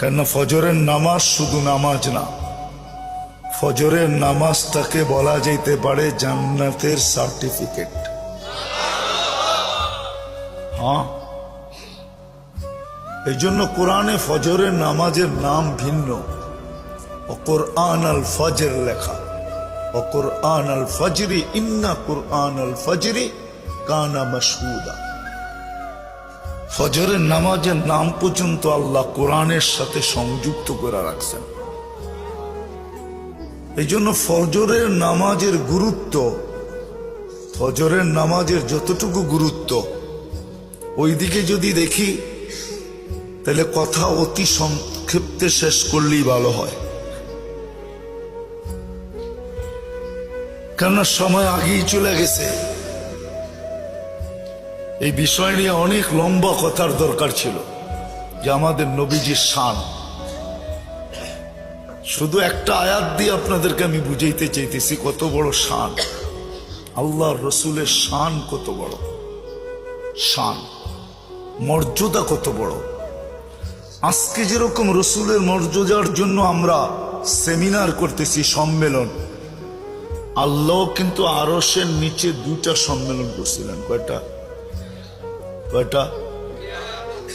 কেননা ফজরের নামাজ শুধু নামাজ না, ফজরের নামাজটাকে বলা যেতে পারে জান্নাতের সার্টিফিকেট। হ্যাঁ? এই জন্য কোরআনে ফজরের নামাজের নাম ভিন্ন। অকর আন আল ফজর লেখা। ও আন আল ফজরি, ইন্না কোরআন আল ফজরি কানা মশহুদা। ফজরের নামাজের নাম পর্যন্ত আল্লাহ কোরআনের সাথে সংযুক্ত করে রাখছেন। এই জন্য ফজরের নামাজের গুরুত্ব, ফজরের নামাজের যতটুকু গুরুত্ব, ওইদিকে যদি দেখি, তাহলে কথা অতি সংক্ষিপ্তে শেষ করলেই ভালো হয়। কেননা সময় আগেই চলে গেছে। এই বিষয় নিয়ে অনেক লম্বা কথার দরকার ছিল যে আমাদের নবীজির শান। শুধু একটা আয়াত দিয়ে আপনাদেরকে আমি বুঝাইতে চাইতেছি, কত বড় শান। আল্লাহ রসুলের শান কত বড়? শান। মর্যাদা কত বড়? আজকে যেরকম রসুলের মর্যাদার জন্য আমরা সেমিনার করতেছি, সম্মেলন, আল্লাহ কিন্তু আরসের নিচে দুইটা সম্মেলন করছিলেন, কয়টা? बेटा